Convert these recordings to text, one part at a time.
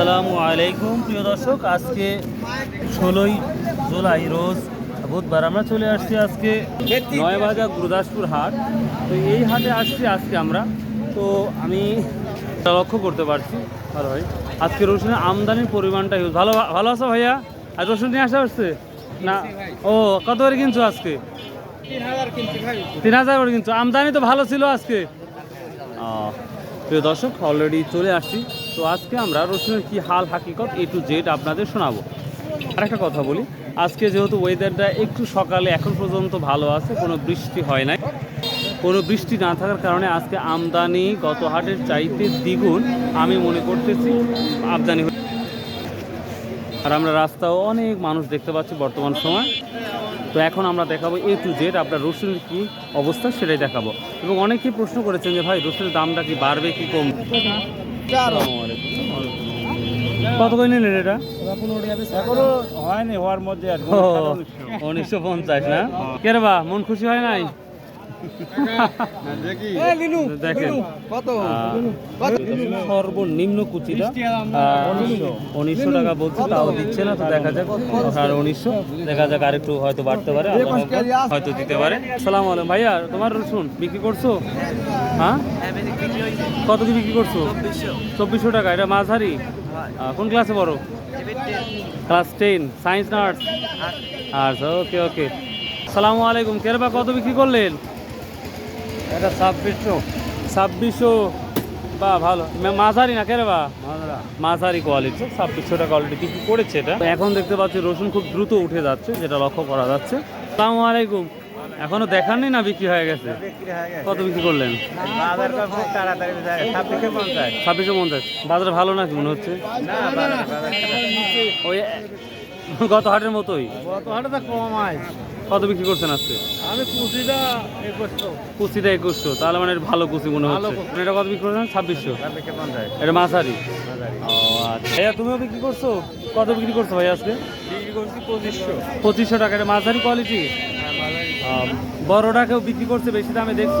আসসালামু আলাইকুম প্রিয় দর্শক। আজকে ষোলোই জুলাই রোজ বুধবার আমরা চলে আসছি আজকে নয়বাজার গুরুদাসপুর হাট। তো এই হাটে আসছি আজকে আমরা। তো আমি লক্ষ্য করতে পারছি। ভালো ভাই আজকে রসুনের আমদানির পরিমাণটা। ভালো ভালো আছো ভাইয়া? আর রসুন নিয়ে আসা হচ্ছে? না? ও কত করে কিনছো আজকে? তিন হাজার করে কিনছো। আমদানি তো ভালো ছিল আজকে। প্রিয় দর্শক অলরেডি চলে আসছি। তো আজকে আমরা রসুনের কি হাল হাকিকত এ টু জেড আপনাদের শোনাবো। আর একটা কথা বলি, আজকে যেহেতু ওয়েদারটা একটু সকালে এখন পর্যন্ত ভালো আছে, কোনো বৃষ্টি হয় নাই। কোনো বৃষ্টি না থাকার কারণে আজকে আমদানি গত হাটের চাইতে দ্বিগুণ আমি মনে করতেছি, আমদানি আর আমরা রাস্তাও অনেক মানুষ দেখতে পাচ্ছি বর্তমান সময়। তো এখন আমরা দেখাবো এ টু জেড আপনার রসুনের কি অবস্থা সেটাই দেখাবো। এবং অনেকেই প্রশ্ন করেছেন যে ভাই রসুনের দামটা কি বাড়বে কি কম কত করে নিলেন এটা? এখনও হয়নি হওয়ার মধ্যে উনিশশো পঞ্চাশ না? কেরবা মন খুশি হয় নাই? সর্বনিম্ন কুচিটা। উনিশশো টাকা বলছে তাও দিচ্ছে না তো দেখা যাক। আর উনিশশো দেখা যাক আর একটু হয়তো বাড়তে পারে হয়তো দিতে পারে। সালাম আলাইকুম ভাইয়া তোমার রসুন বিক্রি করছ? হ্যাঁ? কত কি বিক্রি করছ? চব্বিশশো টাকা এটা মাঝারি। কোন ক্লাসে পড়ো? ক্লাস টেন সায়েন্স না আর্টস আর্টস ওকে ওকে। সালামু আলাইকুম কেরবা কত বিক্রি করলেন? এটা ছাব্বিশশো। ছাব্বিশশো বা ভালো। মাঝারি না কেরে বা? মাঝারি। কোয়ালিটি ছাব্বিশশো টাকা কোয়ালিটি বিক্রি করেছে এটা? এখন দেখতে পাচ্ছি রসুন খুব দ্রুত উঠে যাচ্ছে যেটা লক্ষ্য করা যাচ্ছে। সালামু আলাইকুম। এখনও দেখাননি না বিক্রি হয়ে গেছে? কত বিক্রি করলেন? ছাব্বিশশো পঞ্চাশ। বাজারে ভালো নাকি মনে হচ্ছে? ওই গত হাটের মতোই? গত হাটে তো কম আয়। কত বিক্রি করছেন আজকে? আমি কুচিটা একুশশো। কুচিটা একুশশো। তাহলে মানে ভালো কুচি মনে হচ্ছে। এটা কত বিক্রি করছেন? ছাব্বিশশো। এটা মাঝারি। ও আচ্ছা। ভাইয়া তুমিও বিক্রি করছ? কত বিক্রি করছ ভাই আজকে? বিক্রি করছি পঁচিশশো। পঁচিশশো টাকা। এটা মাঝারি কোয়ালিটি বড়টা কেউ বিক্রি করছে বেশি দামে দেখছ?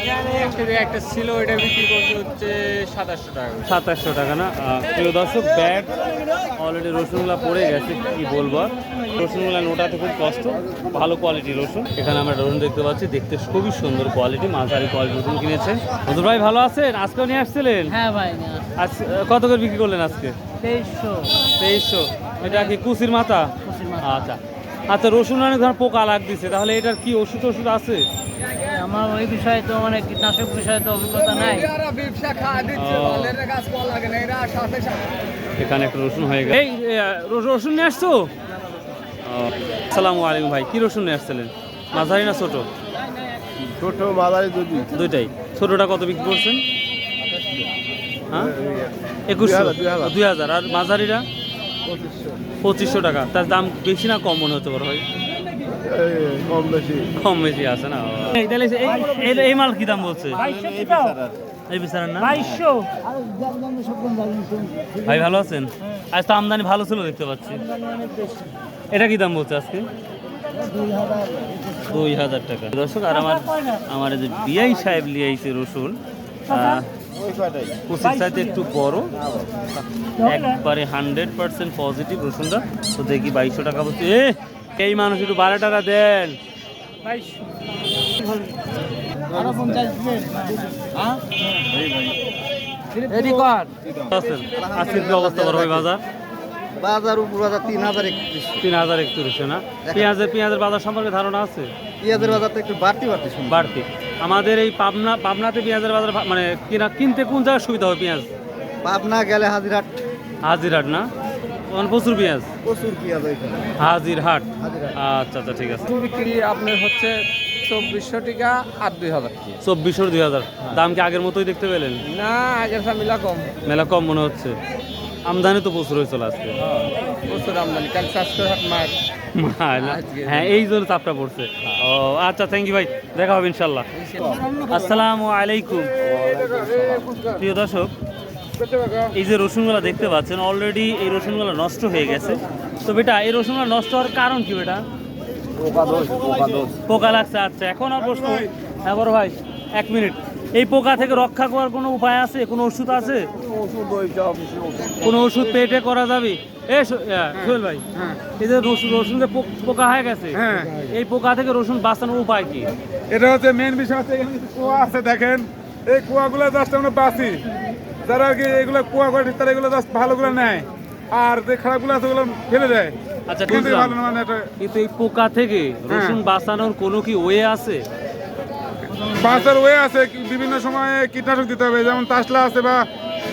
এখানে একটা একটা ছিল ওইটা বিক্রি করছে হচ্ছে সাতাশশো টাকা সাতাশশো টাকা না? প্রিয় দর্শক ব্যাগ অলরেডি রসুনগুলা পড়ে গেছে কি বলব আর? রসুনগুলা নোটাতে খুব কষ্ট ভালো কোয়ালিটি রসুন। এখানে আমরা রসুন দেখতে পাচ্ছি দেখতে খুবই সুন্দর কোয়ালিটি মাঝারি কোয়ালিটি রসুন কিনেছে মধুর ভাই ভালো আছেন? আজকেও নিয়ে আসছিলেন? হ্যাঁ ভাই আজ কত করে বিক্রি করলেন আজকে? তেইশশো। তেইশশো। এটা কি কুচির মাথা? আচ্ছা। আচ্ছা রসুন অনেক ধর পোকা লাগতেছে তাহলে এটার কি ওষুধ ওষুধ আছে? আমার ওই বিষয়ে তো মানে কীটনাশক বিষয়ে তো অভিজ্ঞতা নাই। এখানে একটা রসুন হয়ে গেছে। এই রসুন নিয়ে আসছো? আসসালামু আলাইকুম ভাই কি রসুন নিয়ে আসছিলেন? মাঝারি না ছোট? ছোট মাদারি দুধি দুইটাই। ছোটটা কত বিক্রি করছেন? হ্যাঁ? একুশশো? দুই হাজার, দুই হাজার। আর মাঝারিটা? পঁচিশশো। পঁচিশশো টাকা। তার দাম বেশি না কম মনে হতে পারে ভাই? কম বেশি। কম বেশি আছে না? এই তাহলে এই- এই- এই মাল কি দাম বলছে? এই বিচারেন না? ভাই ভালো আছেন? আজ তো আমদানি ভালো ছিল দেখতে পাচ্ছি। এটা কি দাম বলছে আজকে? দুই হাজার টাকা। দর্শক আর আমার আমার এই যে বিআই সাহেব লিয়ে আইছে রসুন কুচির একটু বড়। একবারে হান্ড্রেড পার্সেন্ট পজিটিভ রসুনটা। তো দেখি বাইশশো টাকা বলছে। এ এই মানুষ একটু বারো টাকা দেন। আরও আজকের কি অবস্থা বড় বাজার? বাজার উপর বাজার তিন হাজার একত্রিশ। তিন হাজার একত্রিশশো না? পেঁয়াজের পেঁয়াজের বাজার সম্পর্কে ধারণা আছে? পেঁয়াজের বাজারটা একটু বাড়তি বাড়তি বাড়তি। আমাদের এই পাবনা পাবনাতে পেঁয়াজের বাজার মানে কিনা কিনতে কোন জায়গায় সুবিধা হবে পেঁয়াজ? পাবনা গেলে হাজিরহাট হাজিরহাট না? প্রচুর পেঁয়াজ। প্রচুর পেঁয়াজ হাজিরহাট। হাজিরহাট। আচ্ছা আচ্ছা ঠিক আছে। বিক্রি আপনার হচ্ছে চব্বিশশো টাকা আর দুই হাজার টাকা। চব্বিশশো দুই হাজার। দাম কি আগের মতোই দেখতে পেলেন? না আগের মিলা কম। মেলা কম মনে হচ্ছে। আমদানি তো প্রচুর হয়েছিল আজকে। প্রচুর আমদানি। কাল চাষকর হাট মার হ্যাঁ এই জন্য চাপটা পড়ছে। ও আচ্ছা থ্যাংক ইউ ভাই। দেখা হবে ইনশাল্লাহ আসসালামু আলাইকুম। প্রিয় দর্শক এই যে রসুনগুলো দেখতে পাচ্ছেন অলরেডি এই রসুনগুলো নষ্ট হয়ে গেছে। তো বেটা এই রসুনগুলো নষ্ট হওয়ার কারণ কি বেটা? পোকা লাগছে আচ্ছা এখন আর প্রশ্ন। হ্যাঁ বড় ভাই এক মিনিট। এই পোকা থেকে রক্ষা করার কোনো উপায় আছে? কোনো ওষুধ আছে? কোনো ওষুধ পেটে করা যাবে? এ সোহেল ভাই হ্যাঁ এই যে রসুন রসুন যে পোকা হয়ে গেছে হ্যাঁ। এই পোকা থেকে রসুন বাঁচানোর উপায় কি? এটা হচ্ছে মেন বিষয় হচ্ছে কুয়া আছে দেখেন। এই কুয়াগুলো জাস্ট আমরা বাঁচি। যারা আর কি এগুলো কুয়া করে তারা এগুলো জাস্ট ভালোগুলো নেয়। আর যে খারাপ খারাপগুলো আছে ওগুলো ফেলে দেয়। আচ্ছা, কিন্তু মানে এই পোকা থেকে রসুন হ্যাঁ। বাঁচানোর কোনো কি ওয়ে আছে? বাঁচার ওয়ে আছে বিভিন্ন সময়ে কীটনাশক দিতে হবে যেমন তাসলা আছে বা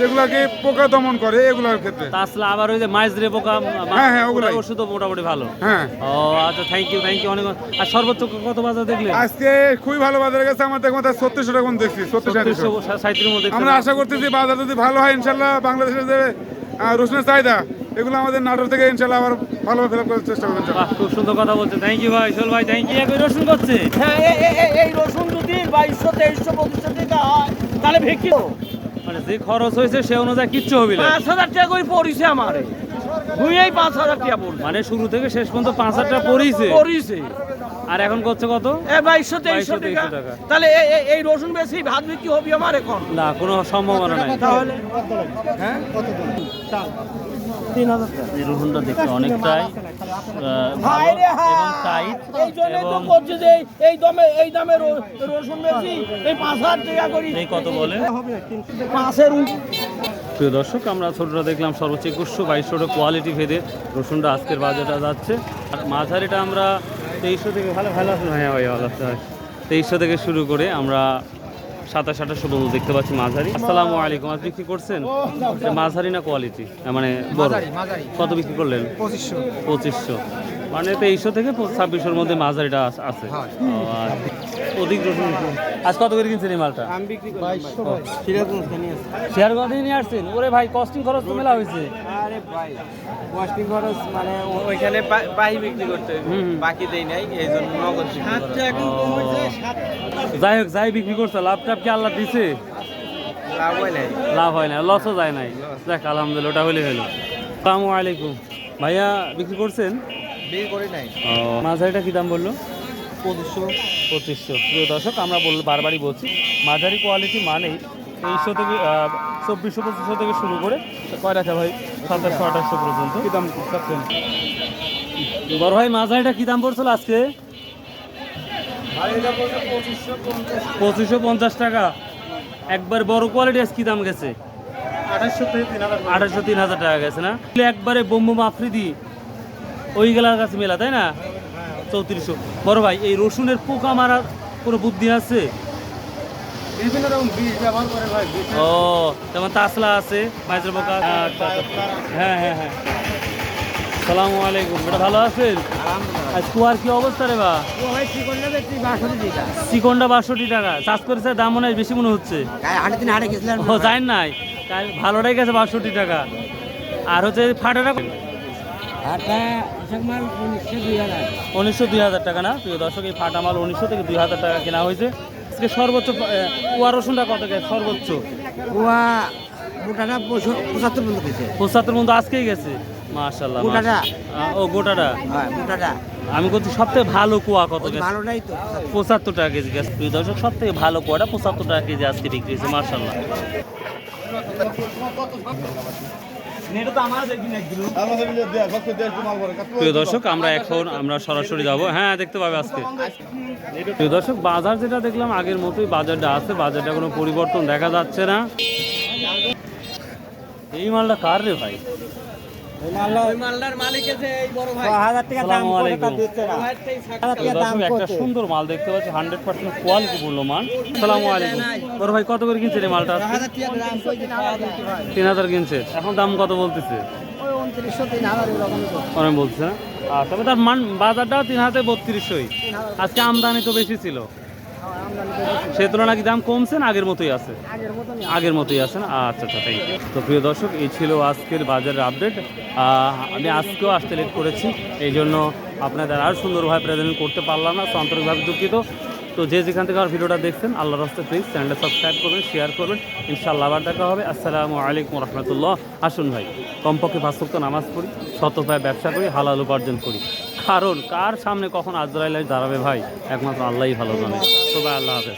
যেগুলাকে পোকা দমন করে এগুলোর ক্ষেত্রে। তাছাড়া আবার ওই যে মাইজরে পোকা হ্যাঁ, হ্যাঁ, ওগুলো ওষুধও মোটামুটি ভালো। হ্যাঁ। ও আচ্ছা থ্যাংক ইউ থ্যাংক ইউ অনেক আর সর্বোচ্চ কত বাজার দেখলেন আজকে খুবই ভালো বাজার গেছে আমার দেখো ছত্রিশশো টাকা মতো দেখছি ছত্রিশ ছত্রিশশো সাঁত্রিশের মধ্যে আমরা আশা করতেছি বাজার যদি ভালো হয় ইনশাল্লাহ বাংলাদেশের যে রসুনের চাহিদা এগুলো আমাদের নাটোর থেকে ইনশাল্লাহ আবার ভালো ফিল করার চেষ্টা করবেন বাহ খুব সুন্দর কথা বলছে। থ্যাংক ইউ ভাই সোল ভাই থ্যাংক ইউ একই রসুন করছে হ্যাঁ এই রসুন যদি বাইশশো তেইশশো পঁচিশশো টাকা হয় তাহলে বিক্রি করো। মানে যে খরচ হয়েছে সে অনুযায়ী কিচ্ছু হবে না। পাঁচ হাজার টাকা করে পড়িছে আমার। ভুঁইয়াই পাঁচ হাজার টাকা পড়ছে। মানে শুরু থেকে শেষ পর্যন্ত পাঁচ হাজার টাকা পড়িছে। পড়িছে। আর এখন করছে কত? এ বাইশশো তেইশশো 2200, 2300 টাকা। তাহলে এই রসুন বেশি ভাত বিক্রি হবে আমার এখন। না কোনো সম্ভাবনা নাই। তাহলে হ্যাঁ? এই রসুনটা দেখতে অনেকটাই এবং টাইট এবং যে এই- এই দামে এই দামে রসুন বেশি এই পাঁচ হাজার টাকা করি। এই কত বলে? পাঁচের প্রিয় দর্শক আমরা ছোটটা দেখলাম সর্বোচ্চ একুশশো বাইশশোটা কোয়ালিটি ভেদে রসুনটা আজকের বাজারটা যাচ্ছে। আর মাঝারিটা আমরা তেইশশো থেকে ভালো ভালো আছেন হ্যাঁ ভাই ভালো তেইশশো থেকে শুরু করে আমরা সাতাশ আঠাশ পর্যন্ত দেখতে পাচ্ছি মাঝারি। আসসালামু আলাইকুম আপনি বিক্রি করছেন? মাঝারি না কোয়ালিটি মানে কত বিক্রি করলেন? পঁচিশশো। পঁচিশশো। মানে তেইশশো থেকে ছাব্বিশশোর মধ্যে মাঝারিটা আছে। ও, অধিক রসুন আজ কত করে কিনছেন এই মালটা? শেয়ার নিয়ে আসছেন? ওরে ভাই কস্টিং খরচ তো মেলা হয়েছে। আরে ভাই কস্টিং খরচ মানে ওইখানে বাহি বিক্রি করতে। বাকি দেই নাই এই জন্য নগদ। যাই হোক যাই বিক্রি করছে লাভ টাভ কি আল্লাহ দিছে? লাভ হয় নাই। লাভ হয় না লসও যায় নাই। দেখ আলহামদুলিল্লাহ ওটা হলে হলো আসসালামু আলাইকুম। ভাইয়া বিক্রি করছেন? বিক্রি করি নাই। মাঝারিটা কি দাম বলল? পঁচিশশো। পঁচিশশো। প্রিয় দর্শক আমরা বল বারবারই বলছি মাঝারি কোয়ালিটি মানেই তেইশশো থেকে চব্বিশশো পঁচিশশো থেকে শুরু করে কয়টা আছে ভাই? সাতাশশো আঠাশশো পর্যন্ত। কি দাম চাচ্ছেন? বড় ভাই মাঝারিটা কি দাম পড়ছিল আজকে? পঁচিশশো পঞ্চাশ টাকা। একবার বড় কোয়ালিটি আজ কি দাম গেছে? আঠাশশো থেকে তিন হাজার আঠাশশো তিন হাজার টাকা গেছে না? একবারে বোম্বু আফ্রিদি। ওইগুলার কাছে মেলা তাই না? চৌত্রিশশো। বড় ভাই এই রসুনের পোকা মারার কোনো বুদ্ধি আছে? বিভিন্ন রকম বীজ ব্যবহার করে ভাই ও যেমন তাসলা আছে মাইজের পোকা। আচ্ছা আচ্ছা। হ্যাঁ। হ্যাঁ হ্যাঁ সালামু আলাইকুম এটা ভালো আছেন? আজ কুয়ার কি অবস্থা রে বা? চিকনটা বাষট্টি টাকা। চাষ করেছে দাম মনে হয় বেশি মনে হচ্ছে। ও যায় নাই। ভালোটাই গেছে বাষট্টি টাকা। আর হচ্ছে ফাটাটা উনিশশো দুই হাজার। টাকা না? প্রিয় দর্শক এই ফাটা মাল উনিশশো থেকে দুই হাজার টাকা কেনা হয়েছে। আজকে সর্বোচ্চ কুয়া রসুনটা কত গেছে? সর্বোচ্চ। কুয়া মোটাটা পঁচাত্তর পর্যন্ত পেয়েছে পঁচাত্তর মতো আজকেই গেছে। মাশাল্লাহ গোটাটা? ও গোটাটা? হ্যাঁ মোটাটা আমি বলছি সব থেকে ভালো কুয়া কত গেছে? ভালোটাই তো পঁচাত্তর। টাকা কেজি গেছে। প্রিয় দর্শক সব থেকে ভালো কুয়াটা পঁচাত্তর টাকা কেজি আজকে বিক্রি হয়েছে মার্শাল্লাহ প্রিয় দর্শক, আমরা এখন আমরা সরাসরি যাব। হ্যাঁ দেখতে পাবে আজকে। প্রিয় দর্শক, বাজার যেটা দেখলাম, আগের মতোই বাজারটা আছে। বাজারটা কোনো পরিবর্তন দেখা যাচ্ছে না। এই মালটা কার রে ভাই? হাজার হাজার সুন্দর মাল দেখতে পাচ্ছি হান্ড্রেড পার্সেন্ট কোয়ালিটি পূর্ণ আলাইকুম। বড় ভাই কত করে কিনছে রে মালটা আজকে? হাজার টাকা দাম কই দিন হাজার টাকা ভাই। তিন হাজার কিনছে। এখন দাম কত বলতেছে? হাজার অনেক বলছে। আর তবে তার মান বাজারটাও তিন বত্রিশশোই। আজকে আমদানি তো বেশি ছিল। সে তুলনায় কি দাম কমছে না আগের মতোই আছে? আগের মতোই আছে না? আচ্ছা আচ্ছা থ্যাংক ইউ তো প্রিয় দর্শক এই ছিল আজকের বাজারের আপডেট আমি আজকেও আসতে লেট করেছি এই জন্য আপনাদের আর সুন্দরভাবে প্রেজেন্ট করতে পারলাম না তো আন্তরিকভাবে দুঃখিত। তো যে যেখান থেকে আমার ভিডিওটা দেখছেন আল্লাহ রাস্তা প্লিজ চ্যানেলটা সাবস্ক্রাইব করবেন শেয়ার করবেন। ইনশাআল্লাহ আবার দেখা হবে। আসসালামু আলাইকুম রহমতুল্লাহ। আসুন ভাই কমপক্ষে পাঁচ নামাজ পড়ি শতভাবে ব্যবসা করি হালাল উপার্জন করি। কারণ? কার সামনে কখন আজরাইল দাঁড়াবে ভাই? একমাত্র আল্লাহই ভালো জানে। সবাই আল্লাহ হাফেজ।